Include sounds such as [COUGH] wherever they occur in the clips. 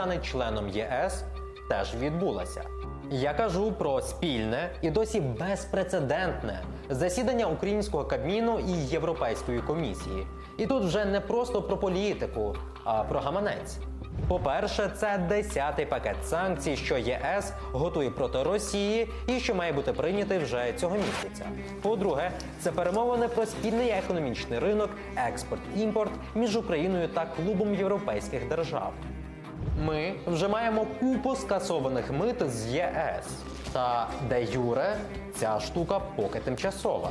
стане членом ЄС, теж відбулася. Я кажу про спільне і досі безпрецедентне засідання українського кабміну і Європейської комісії. І тут вже не просто про політику, а про гаманець. По-перше, це десятий пакет санкцій, що ЄС готує проти Росії і що має бути прийнятий вже цього місяця. По-друге, це перемовини про спільний економічний ринок, експорт, імпорт між Україною та клубом європейських держав. Ми вже маємо купу скасованих мит з ЄС. Та де Юре ця штука поки тимчасова.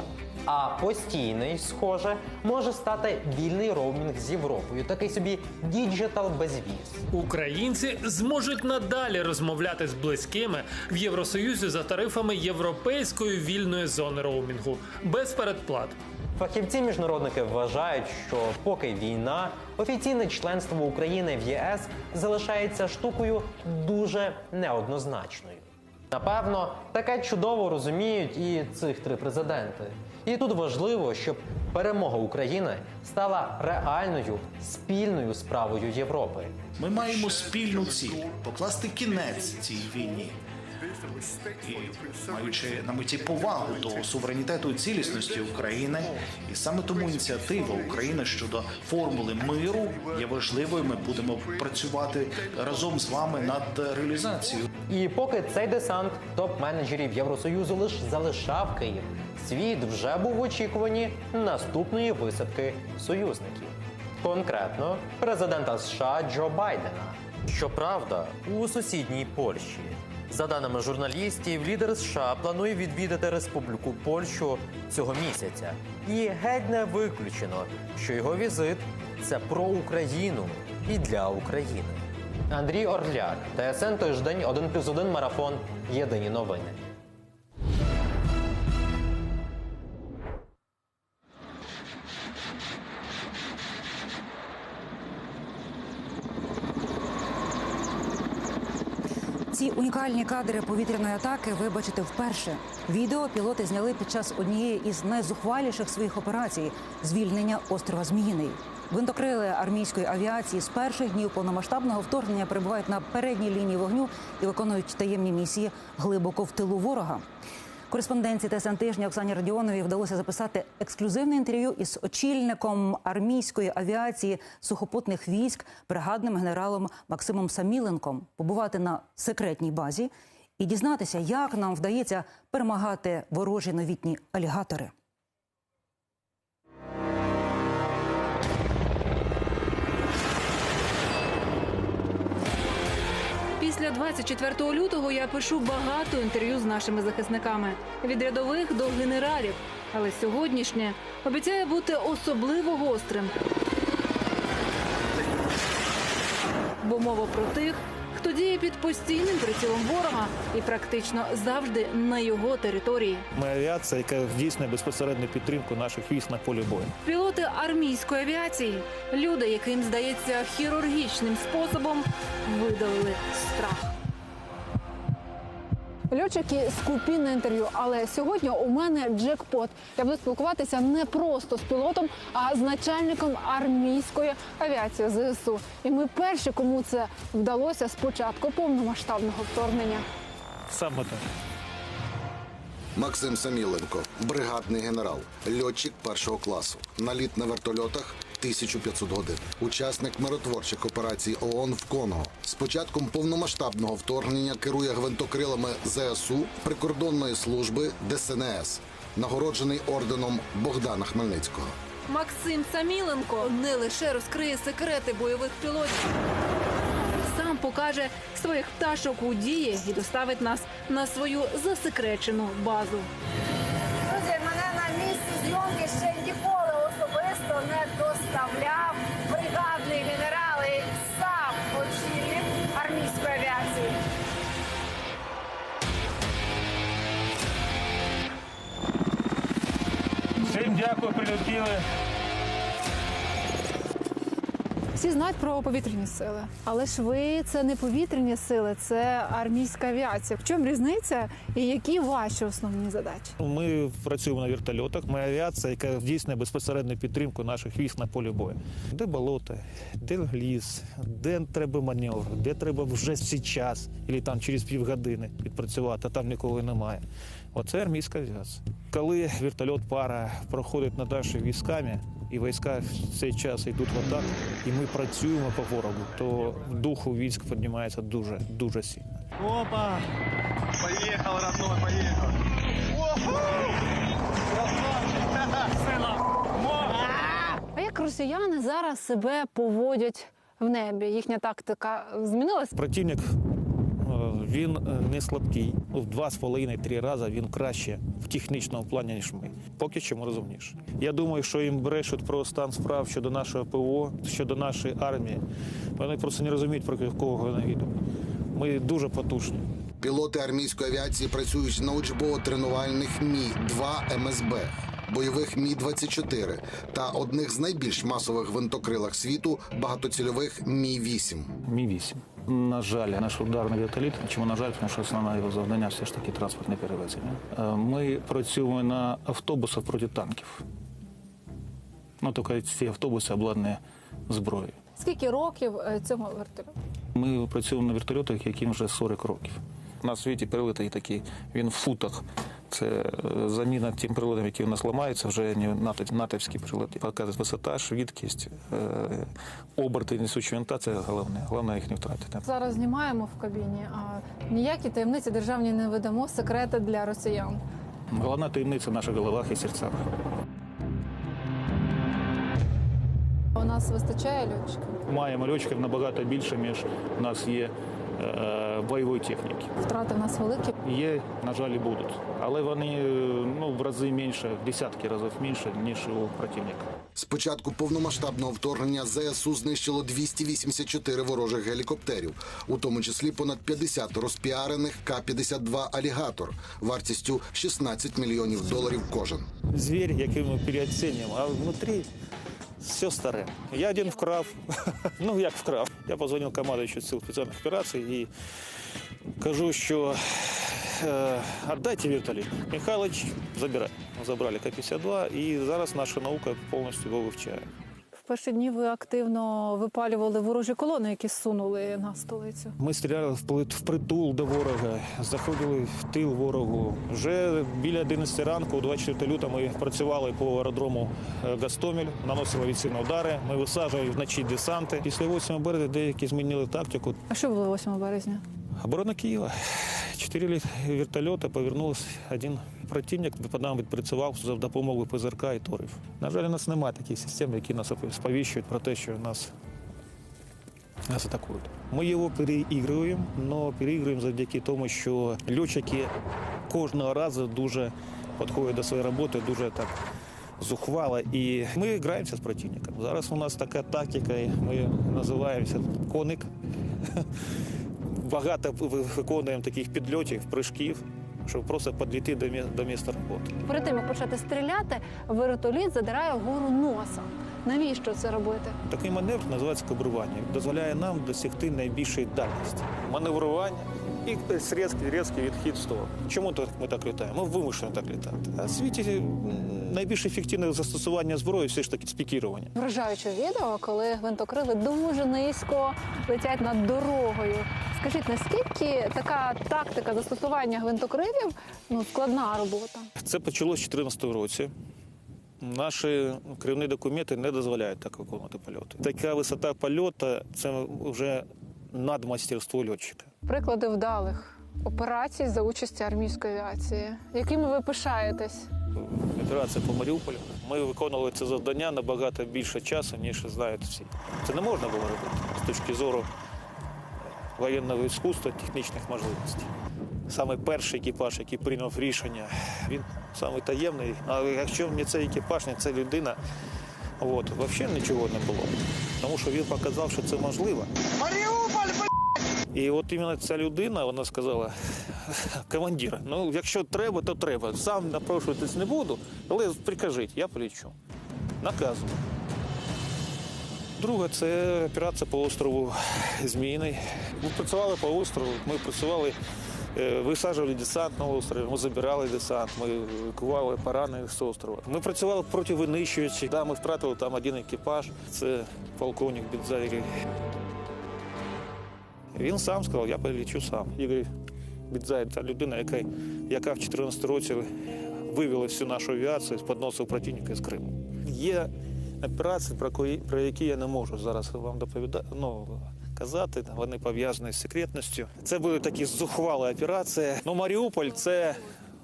А постійний, схоже, може стати вільний роумінг з Європою, такий собі діджитал безвіз. Українці зможуть надалі розмовляти з близькими в Євросоюзі за тарифами європейської вільної зони роумінгу без передплат. Фахівці міжнародники вважають, що поки війна, офіційне членство України в ЄС залишається штукою дуже неоднозначною. Напевно, таке чудово розуміють і цих три президенти. І тут важливо, щоб перемога України стала реальною спільною справою Європи. Ми маємо спільну ціль покласти кінець цій війні. І маючи на меті повагу до суверенітету і цілісності України, і саме тому ініціатива України щодо формули миру є важливою. Ми будемо працювати разом з вами над реалізацією. І поки цей десант топ-менеджерів Євросоюзу лише залишав Київ, світ вже був в очікуванні наступної висадки союзників. Конкретно президента США Джо Байдена. Щоправда, у сусідній Польщі. За даними журналістів, лідер США планує відвідати Республіку Польщу цього місяця. І геть не виключено, що його візит це про Україну і для України. Андрій Орляк, ТСН тиждень 1 плюс 1 марафон. Єдині новини. Унікальні кадри повітряної атаки ви бачите вперше. Відео пілоти зняли під час однієї із найзухваліших своїх операцій звільнення острова Зміїний. Гвинтокрили армійської авіації з перших днів повномасштабного вторгнення перебувають на передній лінії вогню і виконують таємні місії глибоко в тилу ворога. Кореспонденції ТСН тижня Оксані Радіоновій вдалося записати ексклюзивне інтерв'ю із очільником армійської авіації сухопутних військ, бригадним генералом Максимом Саміленком, побувати на секретній базі і дізнатися, як нам вдається перемагати ворожі новітні алігатори. Після 24 лютого я пишу багато інтерв'ю з нашими захисниками від рядових до генералів. Але сьогоднішнє обіцяє бути особливо гострим. Бо мова про тих, хто діє під постійним прицілом ворога і практично завжди на його території. Ми авіація, яка здійснює безпосередню підтримку наших військ на полі бою. Пілоти армійської авіації, люди, яким здається хірургічним способом видалили страх. Льотчики скупі на інтерв'ю, але сьогодні у мене джекпот. Я буду спілкуватися не просто з пілотом, а з начальником армійської авіації ЗСУ. І ми перші, кому це вдалося з початку повномасштабного вторгнення. Саме так. Максим Саміленко, бригадний генерал, льотчик першого класу, наліт на вертольотах 1500 годин, учасник миротворчих операцій ООН в Конго. З початком повномасштабного вторгнення керує гвинтокрилами ЗСУ прикордонної служби ДСНС, нагороджений орденом Богдана Хмельницького. Максим Саміленко не лише розкриє секрети бойових пілотів, сам покаже своїх пташок у дії і доставить нас на свою засекречену базу. Дякую, прилетіли. Всі знають про повітряні сили, але ж ви це не повітряні сили, це армійська авіація. В чому різниця і які ваші основні задачі? Ми працюємо на вертольотах. Ми авіація, яка здійснює безпосередню підтримку наших військ на полі бою. Де болото, де ліс, де треба маневр, де треба вже всі час, або там через півгодини відпрацювати, а там нікого немає. Оце армійська авіація. Коли вертольот пара проходить над нашими військами, і війська в цей час йдуть в атаку, і ми працюємо по ворогу, то дух у військ піднімається дуже дуже сильно. Поехал, родной, поехал. А як росіяни зараз себе поводять в небі? Їхня тактика змінилась? Противник він е, не слабкий. В два з половиною три рази він краще в технічному плані, ніж ми. Поки що ми розумніше. Я думаю, що їм брешуть про стан справ щодо нашого ПВО, щодо нашої армії. Вони просто не розуміють, про кого вони йдуть. Ми дуже потужні. Пілоти армійської авіації працюють на учбово-тренувальних Мі 2 МСБ, бойових Мі 24 та одних з найбільш масових винтокрилах світу багатоцільових Мі 8 Мі 8 На жаль, наш ударний вертоліт. Чому на жаль, тому що основне його завдання все ж таки транспортне перевезення. Е, Ми працюємо на автобусах проти танків. Ну, тільки ці автобуси обладнані зброєю. Скільки років е, цьому вертольоту? Ми працюємо на вертольотах, яким вже 40 років. В світі прилети є такі, він в футах. Це е, заміна тим приладам, які у нас ламаються, вже не натовські прилади. Показує висота, швидкість, е, оберти несучі винта це головне. Головне їх не втратити. Зараз знімаємо в кабіні, а ніякі таємниці державні не видамо, секрети для росіян. Головна таємниця в наших головах і серцях. У нас вистачає льотчиків. Маємо льотчиків набагато більше, ніж у нас є бойової техніки. Втрати в нас великі. Є, на жаль, і будуть. Але вони е, ну, в рази менше, в десятки разів менше, ніж у противника. З початку повномасштабного вторгнення ЗСУ знищило 284 ворожих гелікоптерів, у тому числі понад 50 розпіарених К-52 «Алігатор» вартістю 16 мільйонів доларів кожен. Звір, який ми переоцінюємо, а внутрі все старе. Я один вкрав. [LAUGHS] ну як вкрав? Я позвонив командуючу сил спеціальних операцій і кажу, що е, віддайте вертоліт. Михайлович, забирай. Забрали К-52 і зараз наша наука повністю його вивчає. В перші дні ви активно випалювали ворожі колони, які сунули на столицю. Ми стріляли вплит- впритул до ворога, заходили в тил ворогу. Вже біля 11 ранку, 24 лютого, ми працювали по аеродрому е, Гастомель, наносили авіаційні удари. Ми висаджували вночі десанти. Після 8 березня деякі змінили тактику. А що було 8 березня? Оборона Києва. Чотири лі- вертольоти повернулися. Один противник по нам відпрацював за допомогою ПЗРК і торів. На жаль, у нас немає таких систем, які нас сповіщують про те, що нас, нас атакують. Ми його переігруємо, але переігруємо завдяки тому, що льотчики кожного разу дуже підходять до своєї роботи, дуже так зухвало. І ми граємося з противником. Зараз у нас така тактика, ми називаємося коник [LAUGHS] багато ви- виконуємо таких підльотів, прыжків, щоб просто підійти до мі- до міста роботи. Перед тим як почати стріляти, вертоліт задирає вгору носа. Навіщо це робити? Такий маневр називається кабрування. Дозволяє нам досягти найбільшої дальності. Маневрування і різкий, різкий відхід в сторону. Чому так ми так літаємо? Ми вимушені так літати. А в світі найбільш ефективне застосування зброї все ж таки спікірування. Вражаюче відео, коли гвинтокрили дуже низько летять над дорогою. Скажіть, наскільки така тактика застосування гвинтокрилів ну складна робота? Це почалося в 2014 році. Наші керівні документи не дозволяють так виконувати польоти. Така висота польоту це вже надмастерство льотчика. Приклади вдалих операцій за участі армійської авіації, якими ви пишаєтесь? Операція по Маріуполю. Ми виконували це завдання набагато більше часу, ніж знають всі. Це не можна було робити з точки зору воєнного іскусства, технічних можливостей. Саме перший екіпаж, який прийняв рішення, він самий таємний. Але якщо не цей екіпаж, не ця людина, от, взагалі нічого не було. Тому що він показав, що це можливо. І от іменно ця людина, вона сказала, [LAUGHS] командир, ну якщо треба, то треба. Сам напрошуватись не буду, але прикажіть, я полічу. Наказую. Друге, це операція по острову Зміїний. Ми працювали по острову, ми працювали, е, висаджували десант на острові, ми забирали десант, ми евакували поранених з острова. Ми працювали проти винищувачів. Да, ми втратили там один екіпаж, це полковник Бідзайрі. Він сам сказав, я полічу сам. Ігор Бідзай – це людина, яка, яка в 14 році вивела всю нашу авіацію з-під носу противника з Криму. Є операції, про, кої- про які я не можу зараз вам доповідати. Ну, казати, вони пов'язані з секретністю. Це були такі зухвалі операції. Ну, Маріуполь це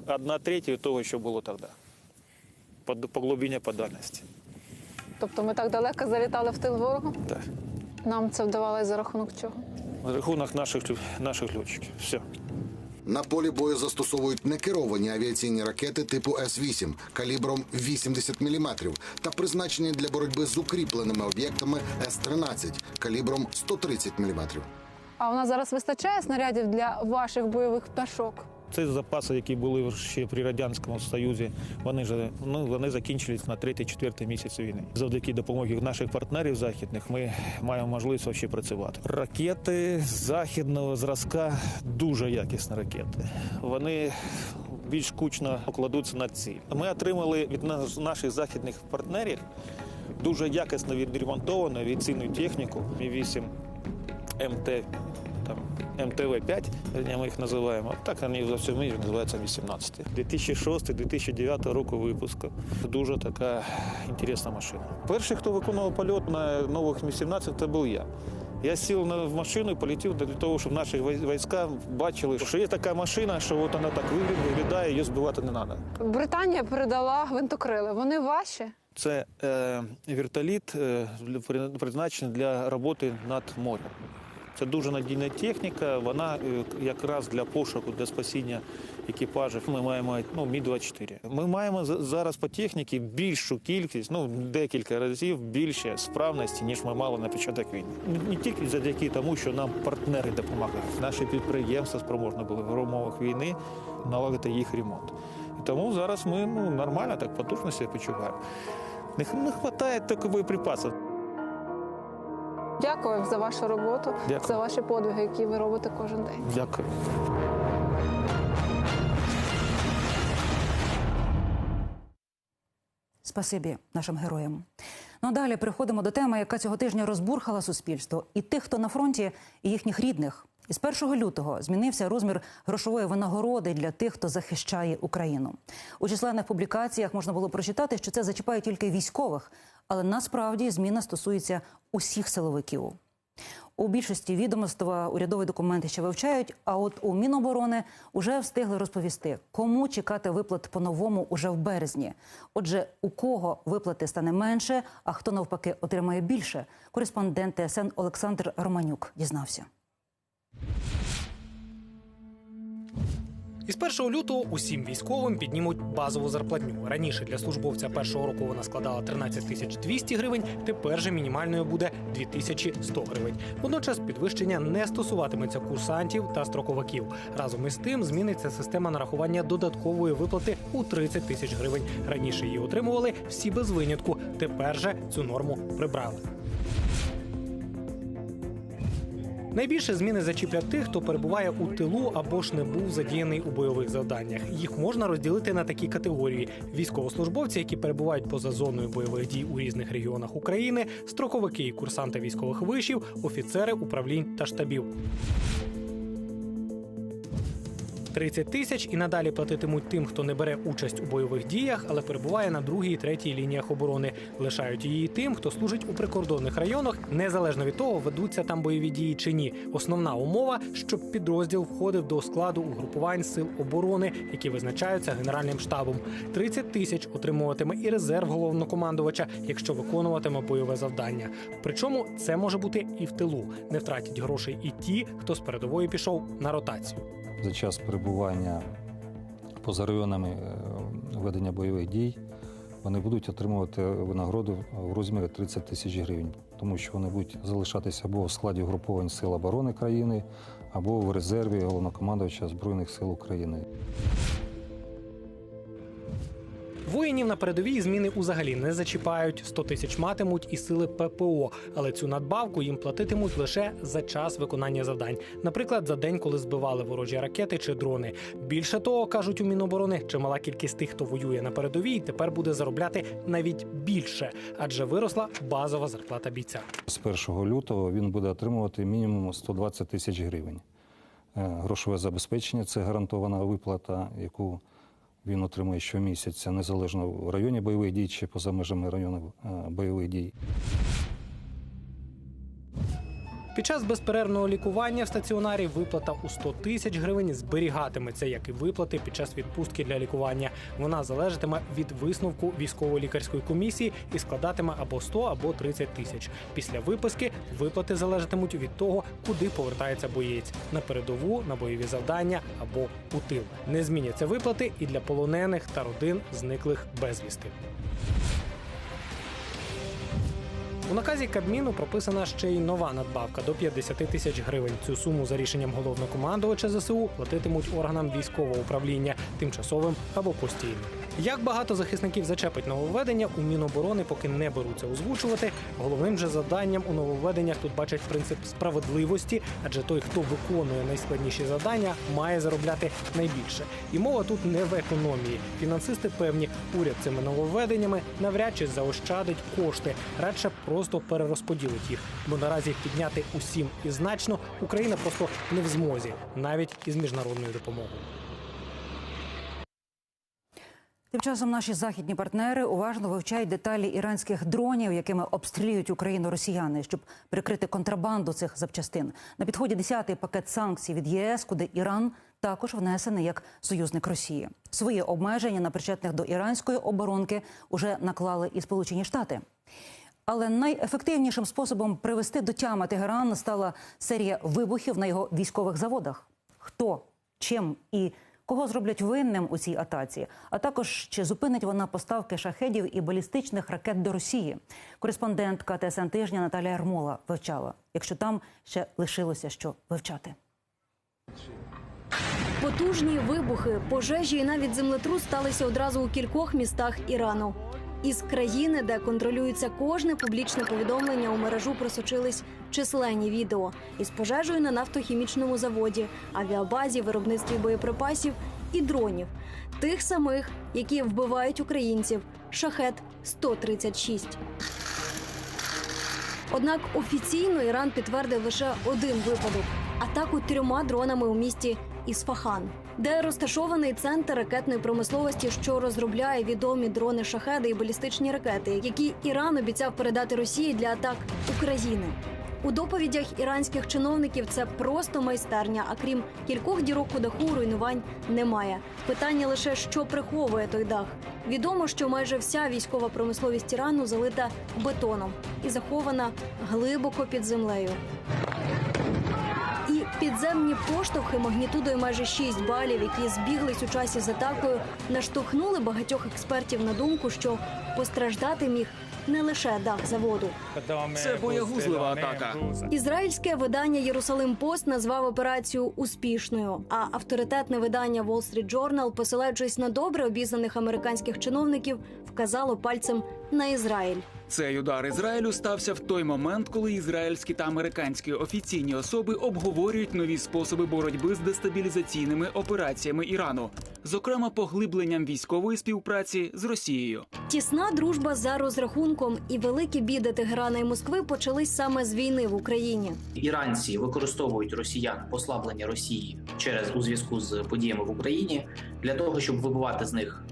одна третя того, що було тоді. По, по глибині по дальності. Тобто ми так далеко залітали в тил ворогу? Так. Нам це вдавалося за рахунок чого? За рахунок наших, наших льотчиків. Все. На полі бою застосовують некеровані авіаційні ракети типу С-8 калібром 80 мм та призначені для боротьби з укріпленими об'єктами С-13 калібром 130 мм. А у нас зараз вистачає снарядів для ваших бойових пташок? Це запаси, які були ще при радянському союзі. Вони ж ну вони закінчились на третій-четвертий місяць війни. Завдяки допомогі наших партнерів західних ми маємо можливість ще працювати. Ракети західного зразка дуже якісні ракети. Вони більш кучно кладуться на ціль. Ми отримали від наших західних партнерів дуже якісно відремонтовану авіаційну техніку Мі 8 МТ МТВ-5, вернее, ми їх називаємо. Так вони за всьому мірі називаються 18. 2006-2009 року випуску. Дуже така інтересна машина. Перший, хто виконував польот на нових Мі-17, це був я. Я сів на в машину і полетів для того, щоб наші війська бачили, що є така машина, що от вона так виглядає, її збивати не треба. Британія передала гвинтокрили. Вони ваші? Це е, вертоліт е, призначений для роботи над морем. Це дуже надійна техніка. Вона е, якраз для пошуку, для спасіння екіпажів. Ми маємо ну, Мі-24. Ми маємо за- зараз по техніці більшу кількість, ну декілька разів більше справності, ніж ми мали на початок війни. Не- тільки завдяки тому, що нам партнери допомагають. Наші підприємства спроможні були в умовах війни налагодити їх ремонт. І тому зараз ми ну, нормально так потужно себе почуваємо. Не, вистачає тільки боєприпасів. Дякую за вашу роботу, Дякую. за ваші подвиги, які ви робите кожен день. Дякую. Спасибі нашим героям. Ну а далі переходимо до теми, яка цього тижня розбурхала суспільство і тих, хто на фронті, і їхніх рідних. Із 1 лютого змінився розмір грошової винагороди для тих, хто захищає Україну. У численних публікаціях можна було прочитати, що це зачіпає тільки військових, але насправді зміна стосується усіх силовиків. У більшості відомства урядові документи ще вивчають. А от у Міноборони вже встигли розповісти, кому чекати виплат по-новому уже в березні. Отже, у кого виплати стане менше, а хто навпаки отримає більше. Кореспондент ТСН Олександр Романюк дізнався. Із 1 лютого усім військовим піднімуть базову зарплатню. Раніше для службовця першого року вона складала 13 тисяч 200 гривень, тепер же мінімальною буде 2100 гривень. Водночас підвищення не стосуватиметься курсантів та строковиків. Разом із тим зміниться система нарахування додаткової виплати у 30 тисяч гривень. Раніше її отримували всі без винятку. Тепер же цю норму прибрали. Найбільше зміни зачіплять тих, хто перебуває у тилу або ж не був задіяний у бойових завданнях. Їх можна розділити на такі категорії: військовослужбовці, які перебувають поза зоною бойових дій у різних регіонах України, строковики і курсанти військових вишів, офіцери управлінь та штабів. 30 тисяч і надалі платитимуть тим, хто не бере участь у бойових діях, але перебуває на другій третій лініях оборони. Лишають її тим, хто служить у прикордонних районах, незалежно від того, ведуться там бойові дії чи ні. Основна умова, щоб підрозділ входив до складу угрупувань сил оборони, які визначаються генеральним штабом. 30 тисяч отримуватиме і резерв головнокомандувача, якщо виконуватиме бойове завдання. Причому це може бути і в тилу. Не втратять грошей і ті, хто з передової пішов на ротацію. За час перебування поза районами е, ведення бойових дій, вони будуть отримувати винагороду в розмірі 30 тисяч гривень, тому що вони будуть залишатися або в складі угруповань Сил оборони країни, або в резерві головнокомандувача Збройних сил України. Воїнів на передовій зміни узагалі не зачіпають. 100 тисяч матимуть і сили ППО, але цю надбавку їм платитимуть лише за час виконання завдань, наприклад, за день, коли збивали ворожі ракети чи дрони. Більше того, кажуть у Міноборони, чимала кількість тих, хто воює на передовій, тепер буде заробляти навіть більше, адже виросла базова зарплата бійця. З 1 лютого він буде отримувати мінімум 120 тисяч гривень. Е, Грошове забезпечення це гарантована виплата, яку він отримує щомісяця, незалежно в районі бойових дій чи поза межами району е, бойових дій. Під час безперервного лікування в стаціонарі виплата у 100 тисяч гривень зберігатиметься, як і виплати під час відпустки для лікування. Вона залежатиме від висновку військово-лікарської комісії і складатиме або 100, або 30 тисяч. Після виписки виплати залежатимуть від того, куди повертається боєць на передову, на бойові завдання або у тил. Не зміняться виплати і для полонених та родин зниклих безвісти. У наказі Кабміну прописана ще й нова надбавка до 50 тисяч гривень. Цю суму за рішенням головнокомандувача ЗСУ платитимуть органам військового управління тимчасовим або постійним. Як багато захисників зачепить нововведення, у Міноборони поки не беруться озвучувати. Головним же завданням у нововведеннях тут бачать принцип справедливості, адже той, хто виконує найскладніші завдання, має заробляти найбільше. І мова тут не в економії. Фінансисти певні, уряд цими нововведеннями навряд чи заощадить кошти, радше просто перерозподілить їх. Бо наразі підняти усім і значно Україна просто не в змозі, навіть із міжнародною допомогою. Тим часом наші західні партнери уважно вивчають деталі іранських дронів, якими обстрілюють Україну росіяни, щоб прикрити контрабанду цих запчастин. На підході 10-й пакет санкцій від ЄС, куди Іран також внесений як союзник Росії. Свої обмеження на причетних до іранської оборонки уже наклали і Сполучені Штати. Але найефективнішим способом привести до тями Тегеран стала серія вибухів на його військових заводах. Хто, чим і кого зроблять винним у цій атаці, а також чи зупинить вона поставки шахедів і балістичних ракет до Росії. Кореспондентка ТСН тижня Наталія Армола вивчала, якщо там ще лишилося що вивчати. Потужні вибухи, пожежі і навіть землетрус сталися одразу у кількох містах Ірану. Із країни, де контролюється кожне публічне повідомлення, у мережу просочились численні відео із пожежею на нафтохімічному заводі, авіабазі, виробництві боєприпасів і дронів, тих самих, які вбивають українців. Шахет 136 Однак офіційно Іран підтвердив лише один випадок атаку трьома дронами у місті Ісфахан, де розташований центр ракетної промисловості, що розробляє відомі дрони шахеди і балістичні ракети, які Іран обіцяв передати Росії для атак України. У доповідях іранських чиновників це просто майстерня. А крім кількох дірок у даху, руйнувань немає. Питання лише що приховує той дах. Відомо, що майже вся військова промисловість Ірану залита бетоном і захована глибоко під землею. Підземні поштовхи магнітудою майже 6 балів, які збіглись у часі з атакою, наштовхнули багатьох експертів на думку, що постраждати міг не лише дах заводу. Це боягузлива атака. Ізраїльське видання Єрусалим Пост назвав операцію успішною. А авторитетне видання Wall Street Journal, посилаючись на добре обізнаних американських чиновників, вказало пальцем на Ізраїль. Цей удар Ізраїлю стався в той момент, коли ізраїльські та американські офіційні особи обговорюють нові способи боротьби з дестабілізаційними операціями Ірану, зокрема поглибленням військової співпраці з Росією. Тісна дружба за розрахунком і великі біди Тегерана і Москви почались саме з війни в Україні. Іранці використовують росіян послаблення Росії через у зв'язку з подіями в Україні для того, щоб вибивати з них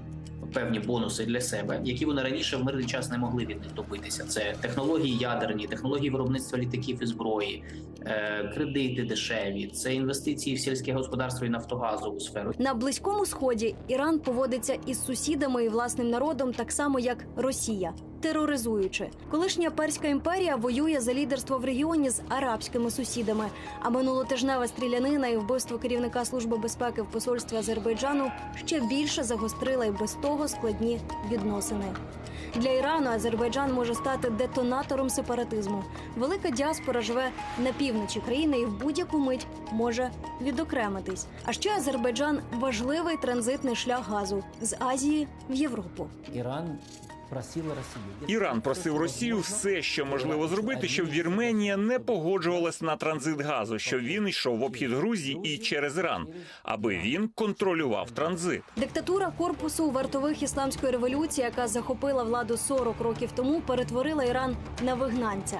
певні бонуси для себе, які вони раніше в мирний час не могли від них добитися. Це технології ядерні, технології виробництва літаків і зброї, е, кредити дешеві, це інвестиції в сільське господарство і нафтогазову сферу. На близькому сході Іран поводиться із сусідами і власним народом так само, як Росія. Тероризуючи. Колишня перська імперія воює за лідерство в регіоні з арабськими сусідами. А минулотижнева стрілянина і вбивство керівника служби безпеки в посольстві Азербайджану ще більше загострила і без того складні відносини. Для Ірану Азербайджан може стати детонатором сепаратизму. Велика діаспора живе на півночі країни і в будь-яку мить може відокремитись. А ще Азербайджан важливий транзитний шлях газу з Азії в Європу. Іран. Іран просив Росію все, що можливо зробити, щоб Вірменія не погоджувалась на транзит газу, щоб він йшов в обхід Грузії і через Іран, аби він контролював транзит. Диктатура корпусу вартових ісламської революції, яка захопила владу 40 років тому, перетворила Іран на вигнанця.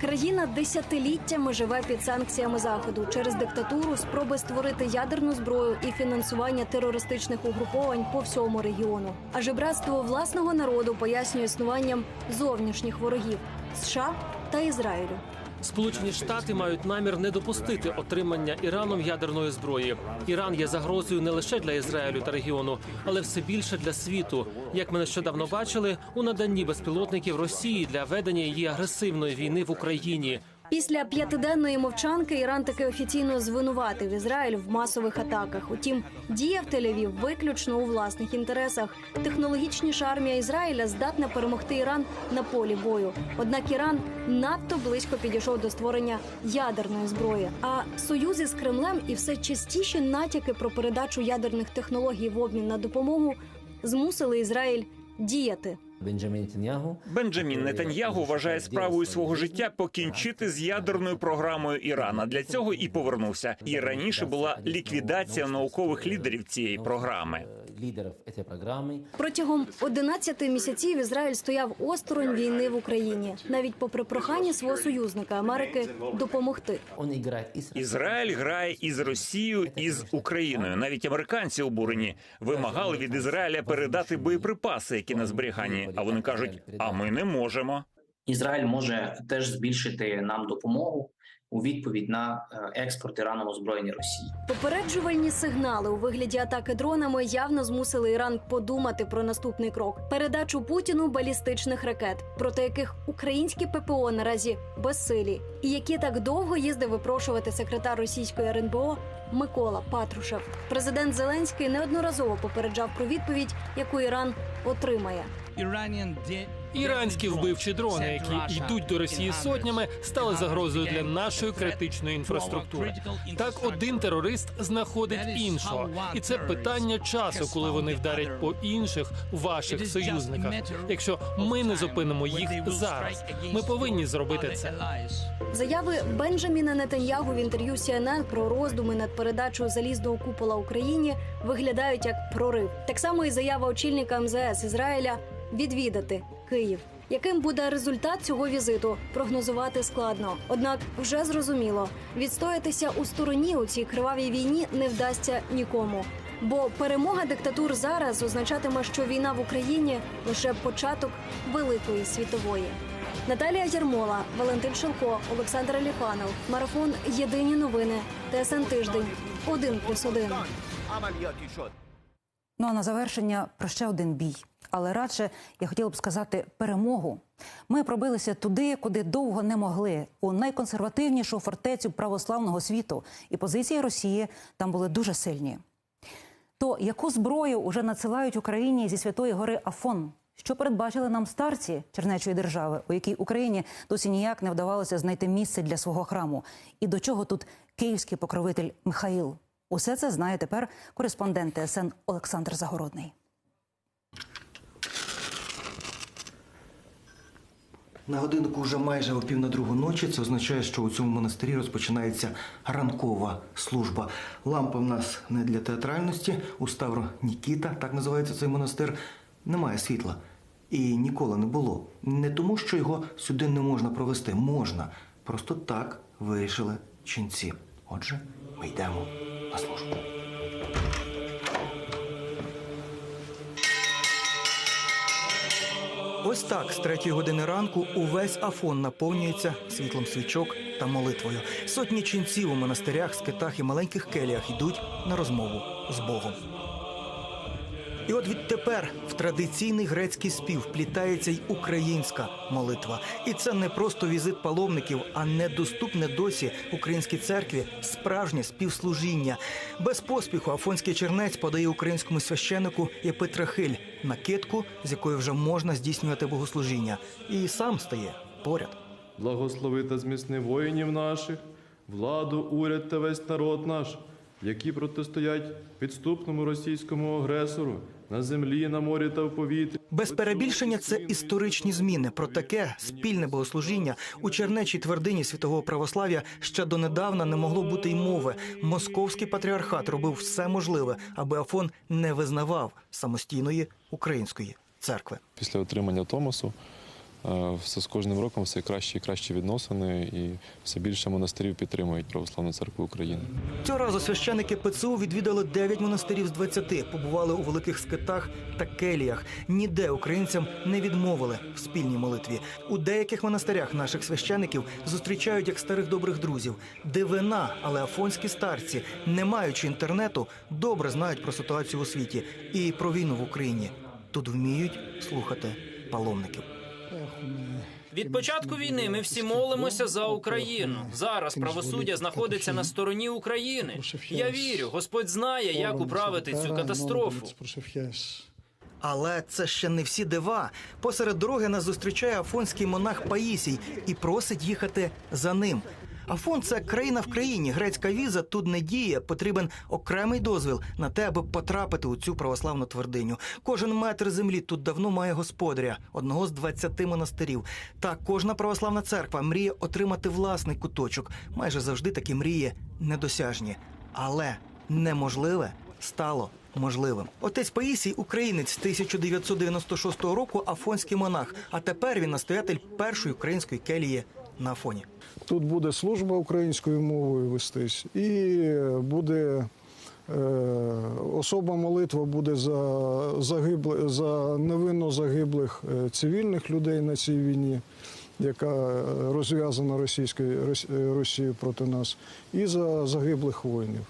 Країна десятиліттями живе під санкціями заходу через диктатуру, спроби створити ядерну зброю і фінансування терористичних угруповань по всьому регіону. А жебратство власного народу пояснює існуванням зовнішніх ворогів США та Ізраїлю. Сполучені Штати мають намір не допустити отримання Іраном ядерної зброї. Іран є загрозою не лише для Ізраїлю та регіону, але все більше для світу. Як ми нещодавно бачили, у наданні безпілотників Росії для ведення її агресивної війни в Україні. Після п'ятиденної мовчанки Іран таки офіційно звинуватив Ізраїль в масових атаках. Утім, діяв Тель-Авів виключно у власних інтересах. Технологічніша армія Ізраїля здатна перемогти Іран на полі бою. Однак Іран надто близько підійшов до створення ядерної зброї. А союзи з Кремлем і все частіші натяки про передачу ядерних технологій в обмін на допомогу змусили Ізраїль діяти. Бенджамін Нетаньягу. Вважає справою свого життя покінчити з ядерною програмою Ірана. Для цього і повернувся. І раніше була ліквідація наукових лідерів цієї програми. Лідерів цієї програми. Протягом 11 місяців Ізраїль стояв осторонь війни в Україні, навіть попри прохання свого союзника Америки допомогти. Ізраїль грає із Росією і з Україною. Навіть американці обурені вимагали від Ізраїля передати боєприпаси, які на зберіганні. А вони кажуть: а ми не можемо. Ізраїль може теж збільшити нам допомогу у відповідь на е, експорт Іраном озброєння Росії. Попереджувальні сигнали у вигляді атаки дронами явно змусили Іран подумати про наступний крок: передачу Путіну балістичних ракет, проти яких українські ППО наразі безсилі, і які так довго їздив випрошувати секретар російської РНБО Микола Патрушев. Президент Зеленський неодноразово попереджав про відповідь, яку Іран отримає. Іранські вбивчі дрони, які йдуть до Росії сотнями, стали загрозою для нашої критичної інфраструктури. Так, один терорист знаходить іншого, і це питання часу, коли вони вдарять по інших ваших союзниках. Якщо ми не зупинимо їх зараз, ми повинні зробити це. Заяви Бенджаміна Нетаньягу в інтерв'ю CNN про роздуми над передачою залізного купола Україні виглядають як прорив. Так само і заява очільника МЗС Ізраїля відвідати Київ. Яким буде результат цього візиту, прогнозувати складно. Однак вже зрозуміло, відстоятися у стороні у цій кривавій війні не вдасться нікому. Бо перемога диктатур зараз означатиме, що війна в Україні лише початок великої світової. Наталія Ярмола, Валентин Шелко, Олександр Аліфанов. Марафон Єдині новини. ТСН тиждень. Один плюс один. Ну а на завершення про ще один бій. Але радше я хотіла б сказати перемогу. Ми пробилися туди, куди довго не могли, у найконсервативнішу фортецю православного світу, і позиції Росії там були дуже сильні. То яку зброю уже надсилають Україні зі Святої Гори Афон? Що передбачили нам старці Чернечої держави, у якій Україні досі ніяк не вдавалося знайти місце для свого храму? І до чого тут київський покровитель Михаїл? Усе це знає тепер кореспондент ТСН Олександр Загородний. На годинку вже майже о пів на другу ночі. Це означає, що у цьому монастирі розпочинається ранкова служба. Лампа в нас не для театральності. У Ставро Нікіта, так називається цей монастир, немає світла. І ніколи не було. Не тому, що його сюди не можна провести. Можна. Просто так вирішили ченці. Отже, ми йдемо на. Ось так з третьої години ранку увесь Афон наповнюється світлом свічок та молитвою. Сотні ченців у монастирях, скитах і маленьких келіях йдуть на розмову з Богом. І от відтепер в традиційний грецький спів вплітається й українська молитва. І це не просто візит паломників, а недоступне досі українській церкві справжнє співслужіння. Без поспіху Афонський чернець подає українському священику Єпитрахиль накидку, з якою вже можна здійснювати богослужіння, і сам стає поряд. Благослови та зміцни воїнів наших, владу, уряд та весь народ наш, які протистоять підступному російському агресору на землі, на морі та в повітрі. Без перебільшення це історичні зміни. Про таке спільне богослужіння у чернечій твердині світового православ'я ще донедавна не могло бути й мови. Московський патріархат робив все можливе, аби Афон не визнавав самостійної української церкви. Після отримання Томосу е, все з кожним роком все кращі і кращі відносини, і все більше монастирів підтримують Православну церкву України. Цього разу священики ПЦУ відвідали 9 монастирів з 20, побували у великих скитах та келіях. Ніде українцям не відмовили в спільній молитві. У деяких монастирях наших священиків зустрічають як старих добрих друзів. Дивина, але афонські старці, не маючи інтернету, добре знають про ситуацію у світі і про війну в Україні. Тут вміють слухати паломників. Від початку війни ми всі молимося за Україну. Зараз правосуддя знаходиться на стороні України. Я вірю, Господь знає, як управити цю катастрофу. Але це ще не всі дива. Посеред дороги нас зустрічає афонський монах Паїсій і просить їхати за ним. Афон це країна в країні. Грецька віза тут не діє. Потрібен окремий дозвіл на те, аби потрапити у цю православну твердиню. Кожен метр землі тут давно має господаря, одного з 20 монастирів. Та кожна православна церква мріє отримати власний куточок. Майже завжди такі мрії недосяжні. Але неможливе стало можливим. Отець Паїсій українець з 1996 року, афонський монах. А тепер він настоятель першої української келії на фоні. Тут буде служба українською мовою вестись, і буде е, особа молитва буде за загибли, за невинно загиблих е, цивільних людей на цій війні, яка е, розв'язана російською Росією проти нас, і за загиблих воїнів.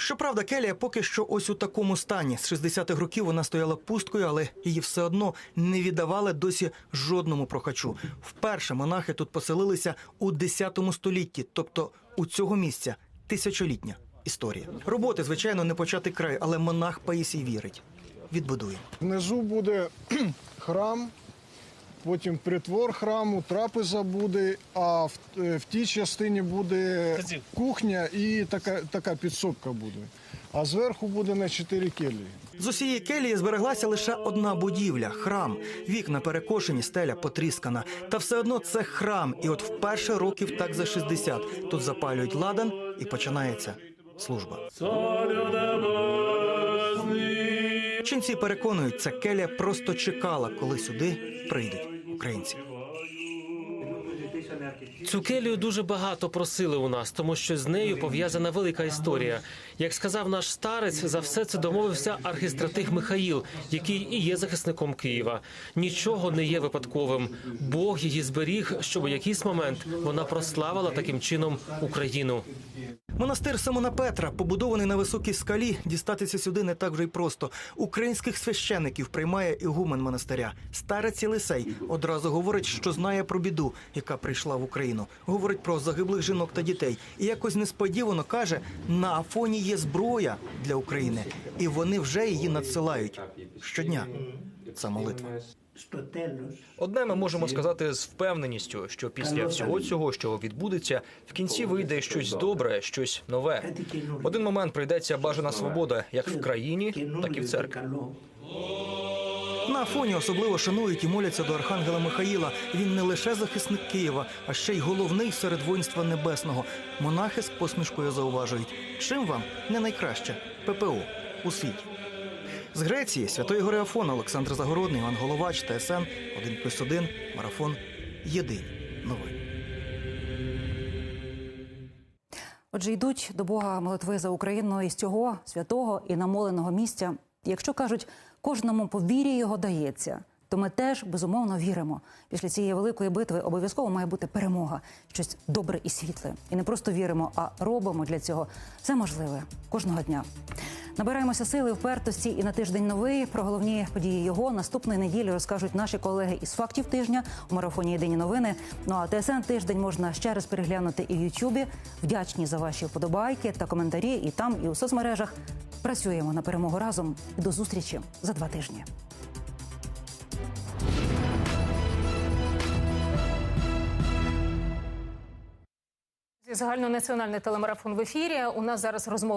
Щоправда, келія поки що ось у такому стані. З 60-х років вона стояла пусткою, але її все одно не віддавали досі жодному прохачу. Вперше монахи тут поселилися у 10 столітті, тобто у цього місця тисячолітня історія. Роботи, звичайно, не почати край, але монах Паїсій вірить. Відбудує. Внизу буде [CLEARS THROAT] храм, потім притвор храму, трапеза буде, а в, е, в тій частині буде кухня і така, така підсобка буде. А зверху буде на чотири келії. З усієї келії збереглася лише одна будівля храм. Вікна перекошені, стеля потріскана. Та все одно це храм. І от вперше років так за 60. Тут запалюють ладан і починається служба. Ченці переконують, ця келія просто чекала, коли сюди прийдуть українці. Цю келію дуже багато просили у нас, тому що з нею пов'язана велика історія. Як сказав наш старець, за все це домовився архістратиг Михаїл, який і є захисником Києва. Нічого не є випадковим. Бог її зберіг, щоб у якийсь момент вона прославила таким чином Україну. Монастир Симона Петра, побудований на високій скалі, дістатися сюди не так вже й просто. Українських священиків приймає ігумен монастиря. Старець Єлисей одразу говорить, що знає про біду, яка прийшла в Україну. Говорить про загиблих жінок та дітей. І якось несподівано каже: на Афоні є зброя для України, і вони вже її надсилають щодня. Це молитва. Одне ми можемо сказати з впевненістю, що після всього цього, що відбудеться, в кінці вийде щось добре, щось нове. Один момент прийдеться бажана свобода, як в країні, так і в церкві. На Афоні особливо шанують і моляться до архангела Михаїла. Він не лише захисник Києва, а ще й головний серед воїнства небесного. Монахи з посмішкою зауважують, чим вам не найкраще ППО у світі. З Греції Святої Гори Афона Олександр Загородний, Іван Головач, ТСН 1+,1, Марафон. Єдині новини. Отже, йдуть до Бога молитви за Україну із цього святого і намоленого місця. Якщо кажуть, кожному по вірі його дається, то ми теж безумовно віримо. Після цієї великої битви обов'язково має бути перемога, щось добре і світле. І не просто віримо, а робимо для цього все можливе кожного дня. Набираємося сили, впертості і на тиждень новий. Про головні події його наступної неділі розкажуть наші колеги із фактів тижня у марафоні Єдині новини. Ну а ТСН тиждень можна ще раз переглянути і в Ютубі. Вдячні за ваші вподобайки та коментарі. І там, і у соцмережах. Працюємо на перемогу разом. До зустрічі за два тижні. Загальнонаціональний телемарафон в ефірі. У нас зараз розмовна